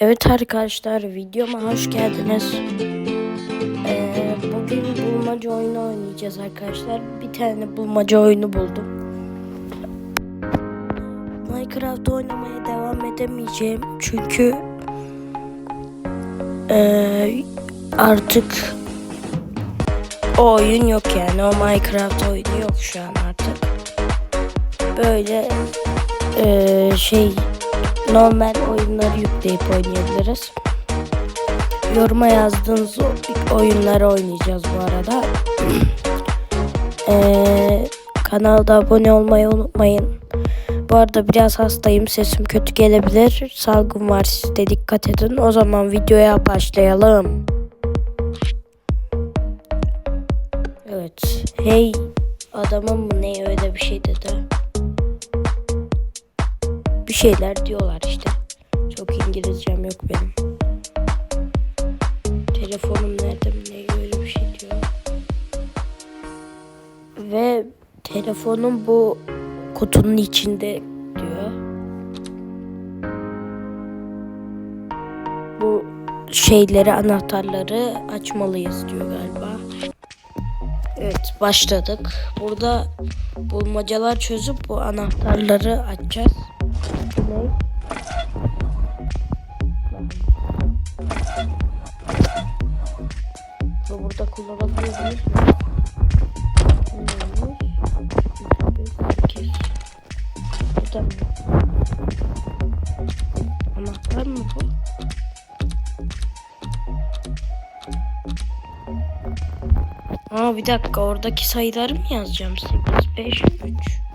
Evet arkadaşlar videoma hoş geldiniz. Ee, bugün bulmaca oyunu oynayacağız arkadaşlar. Bir tane bulmaca oyunu buldum. Minecraft oynamaya devam edemeyeceğim çünkü ee, artık o oyun yok yani o Minecraft oyunu yok şu an artık. Böyle ee, şey normal oyunları yükleyip oynayabiliriz. Yoruma yazdığınız oyunları oynayacağız bu arada. Ee, kanalda abone olmayı unutmayın. Bu arada biraz hastayım. Sesim kötü gelebilir. Salgın var siz de dikkat edin. O zaman videoya başlayalım. Evet. Hey adamın mı ne öyle bir şey dedi şeyler diyorlar işte. Çok İngilizcem yok benim. Telefonum nerede ne öyle bir şey diyor. Ve telefonum bu kutunun içinde diyor. Bu şeyleri anahtarları açmalıyız diyor galiba. Evet başladık. Burada bulmacalar çözüp bu anahtarları açacağız. Mı? Anahtar mı bu? Aa bir dakika oradaki sayıları mı yazacağım? 8, 5, 3.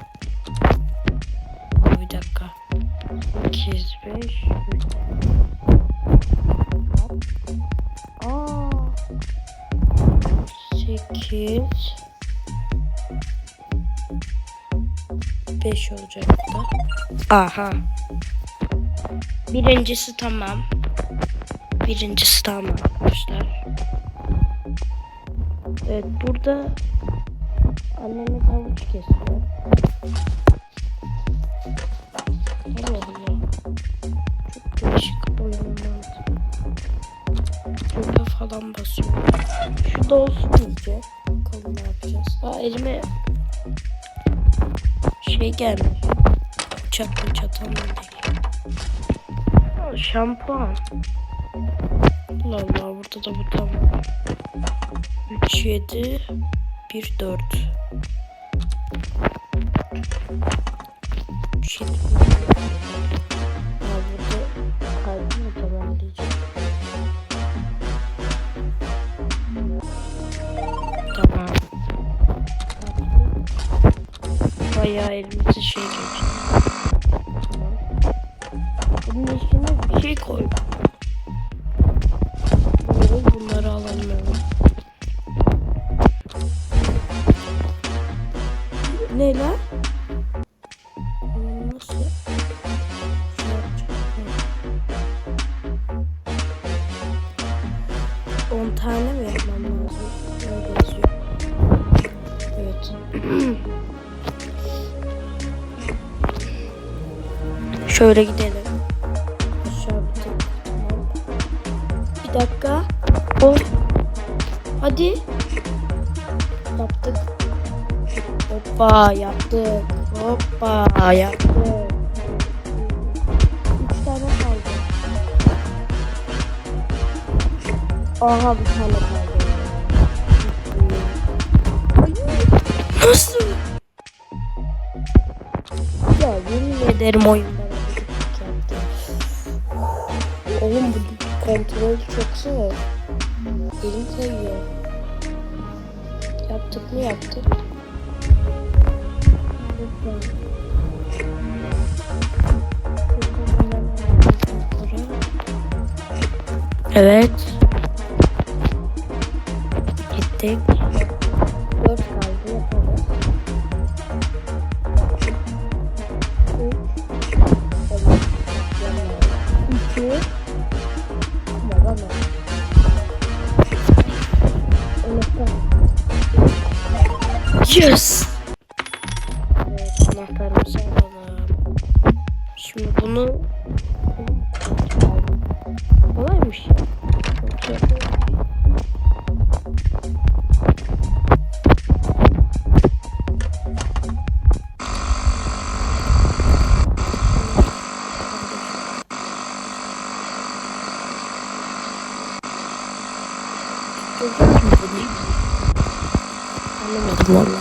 Aha. Birincisi tamam. Birincisi tamam arkadaşlar. Evet burada annemiz havuç kesiyor. Çok değişik oyunlar. Burada falan basıyor. Şu da olsun iyice. Bakalım ne yapacağız. Aa elime şey gelmiş. Çatlı çatan mı değil. Şampuan. Allah Allah burada da burada var. 3, 7, 1, 4. 3, 7, Aa, burada kalbim mi tamamlayacak? Tamam. Bayağı elimize şey geçti. 10 tane mi yapmam lazım? Öyle yazıyor. Evet. Şöyle gidelim. Aşağı. Bir dakika. Oh. Hadi. Yaptık. Hoppa yaptık. Hoppa yaptık. Aha bir tane. Nasıl? Ya yemin ederim oyunda. Oğlum bu kontrol çok zor. Elim kayıyor. Yaptık mı yaptık? Evet. Gittik. Dört kaldı. Yes. Anlamadım valla.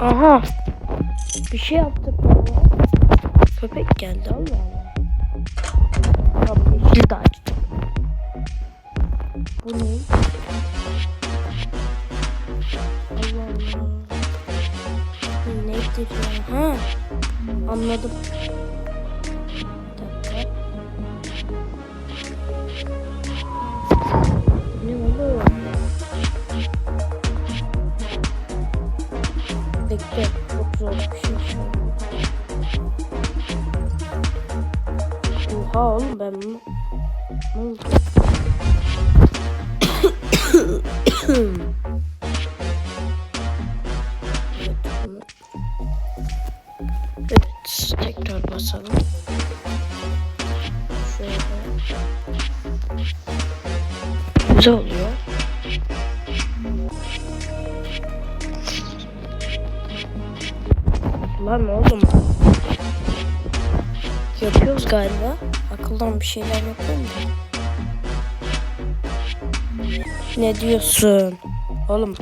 Aha. Bir şey yaptık baba. Köpek geldi Allah Allah. Ben bunu... Ne oldu? Evet, tekrar basalım. Şöyle. Güzel oluyor. Lan oğlum. Yapıyoruz galiba. Akıldan bir şeyler yapıyorum da. Ne diyorsun? Oğlum.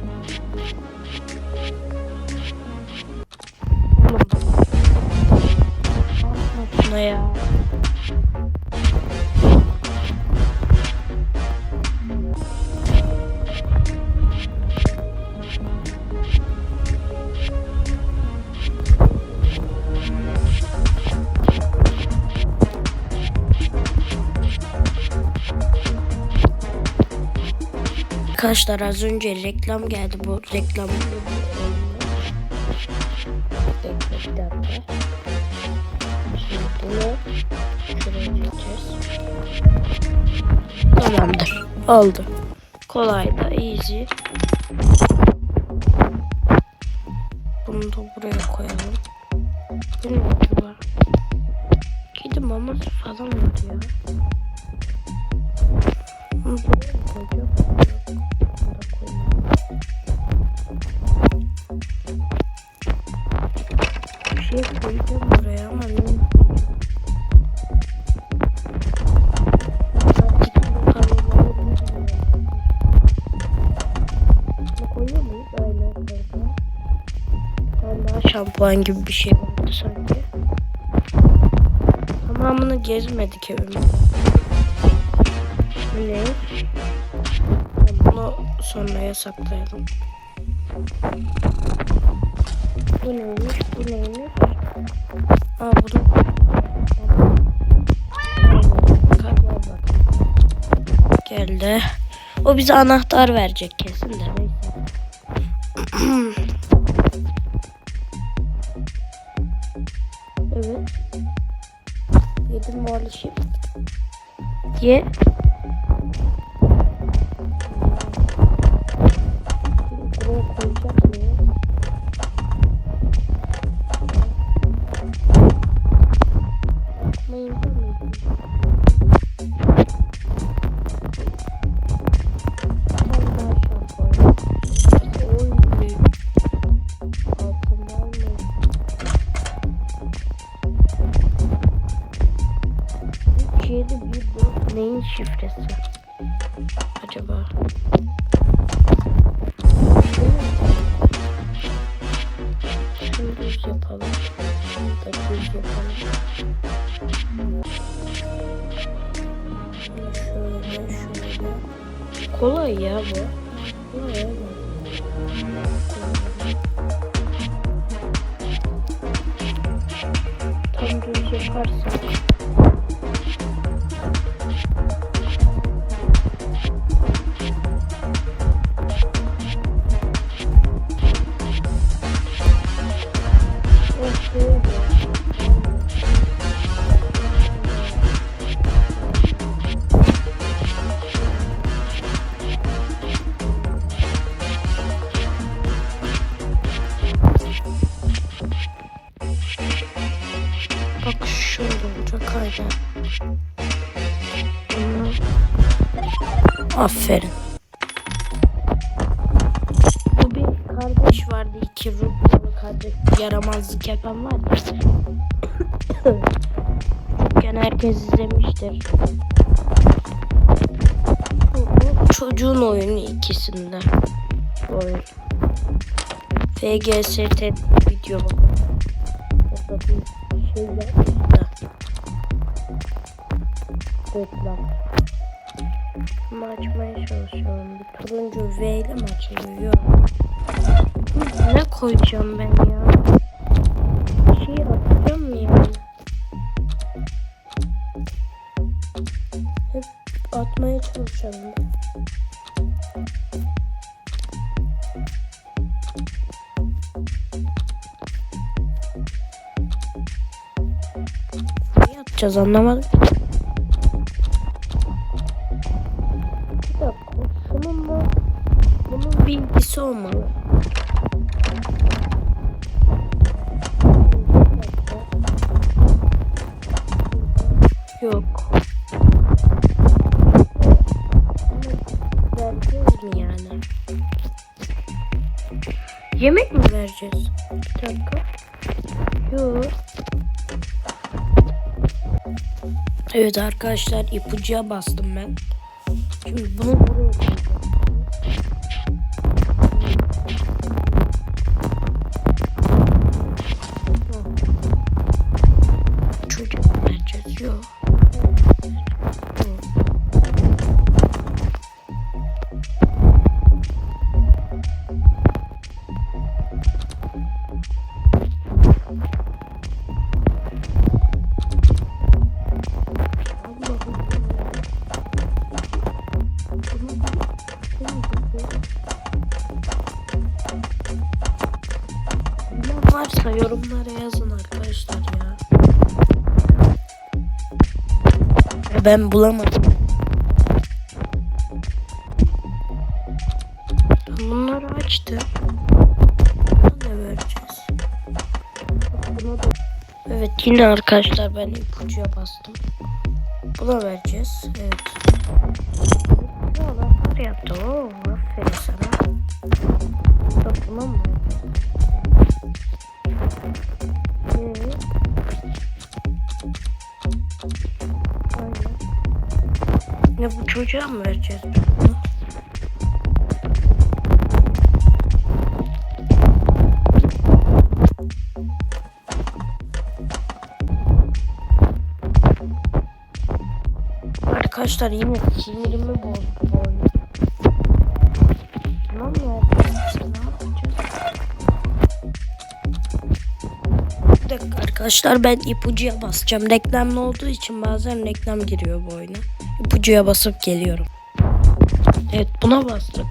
Thank you. Arkadaşlar az önce reklam geldi bu reklam. Bir. Tamamdır. Oldu. Kolay da easy. Bunu da buraya koyalım. Şampuan gibi bir şey vardı sanki. Tamamını gezmedik. Bu ne? Bunu sonraya saklayalım. Bu neymiş? Bu neymiş? Aa bu da... Hadi al bak. Geldi. O bize anahtar verecek kesin de evet. Yedim maalesef. Ye. Şifresi? Acaba? Şunu yapalım. Şunu da yapalım. Şöyle şöyle. Kolay ya bu. Kolay ama. Tam düz yaparsak. İzlemiştir. Çocuğun oyunu ikisinde. Oyun. FGST video. Reklam. Bunu açmaya çalışıyorum. Bir turuncu V ile mi açılıyor? Ne koyacağım ben ya? Çalışalım. Ne yapacağız anlamadım. Evet arkadaşlar ipucuya bastım ben. Şimdi bunu buraya koyacağım. Bilen varsa yorumlara yazın arkadaşlar ya. Ben bulamadım. Bunları açtı. Buna ne vereceğiz? Buna da... Evet yine arkadaşlar ben ipucuya bastım. Buna vereceğiz. Evet. Ne yaptı? Aferin sana. Buna mı. Ya bu çocuğa mı vereceğiz bunu? Arkadaşlar yine sinirimi bozdu arkadaşlar ben ipucuya basacağım. Reklamlı olduğu için bazen reklam giriyor bu oyuna. İpucuya basıp geliyorum. Evet buna bastık.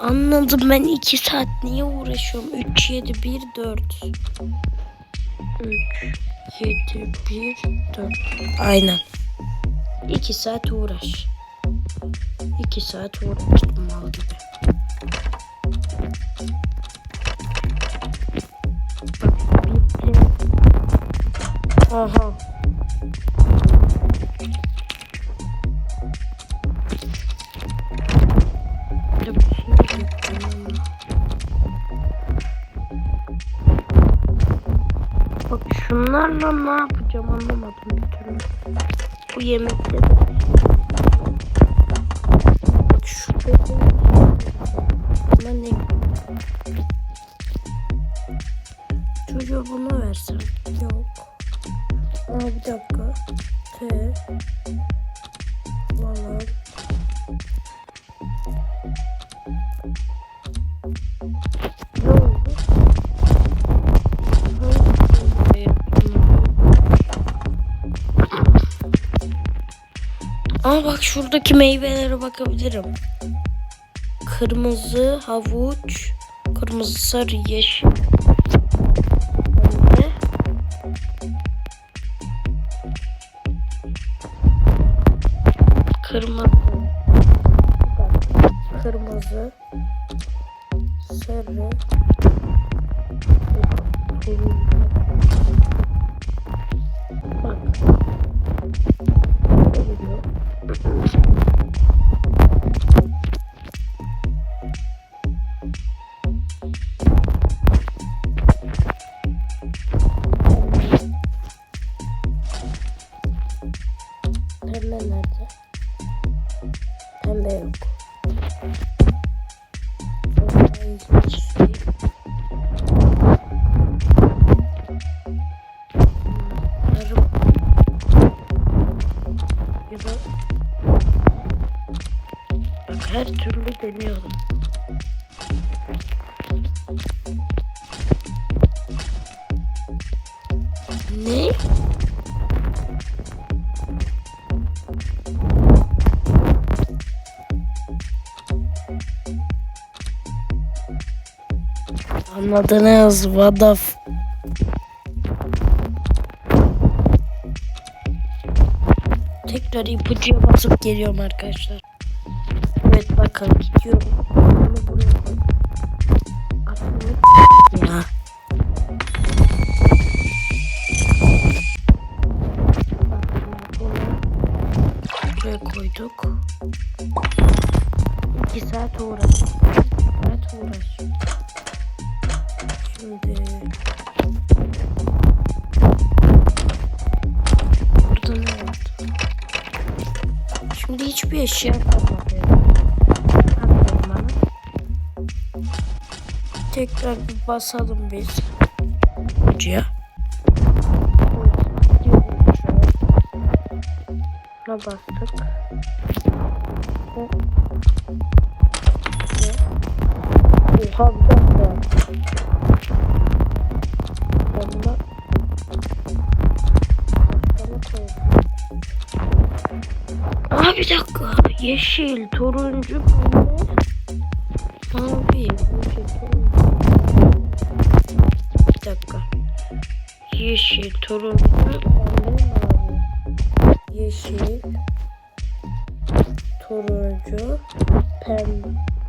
Anladım ben 2 saat niye uğraşıyorum? 3, 7, 1, 4. 3, 7, 1, 4. Aynen. 2 saat uğraş. 2 saat uğraştım mal gibi. Aha. Bu Bak şuradaki meyvelere bakabilirim. Kırmızı havuç, kırmızı sarı yeşil. Kırmızı. Kırmızı. Sarı. Ya da Bak her türlü deniyorum. Ne? Anladınız what the Tekrar ipucuya basıp geliyorum arkadaşlar. Evet bakın gidiyorum. Eşya kalmadı. Tekrar bir basalım biz. Ucuya. Buna bastık. Oha bir Yeşil, turuncu, mavi. Bir dakika. Yeşil, turuncu, mavi. Yeşil, turuncu, pembe.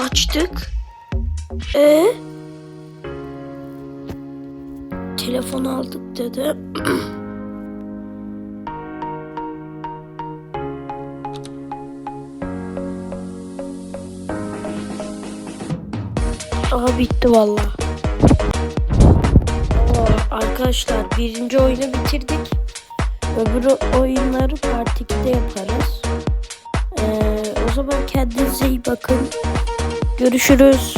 Açtık. E Telefon aldık dedi. Aha bitti valla. Arkadaşlar birinci oyunu bitirdik. Öbür oyunları part 2'de yaparız. Ee, o zaman kendinize iyi bakın. Görüşürüz.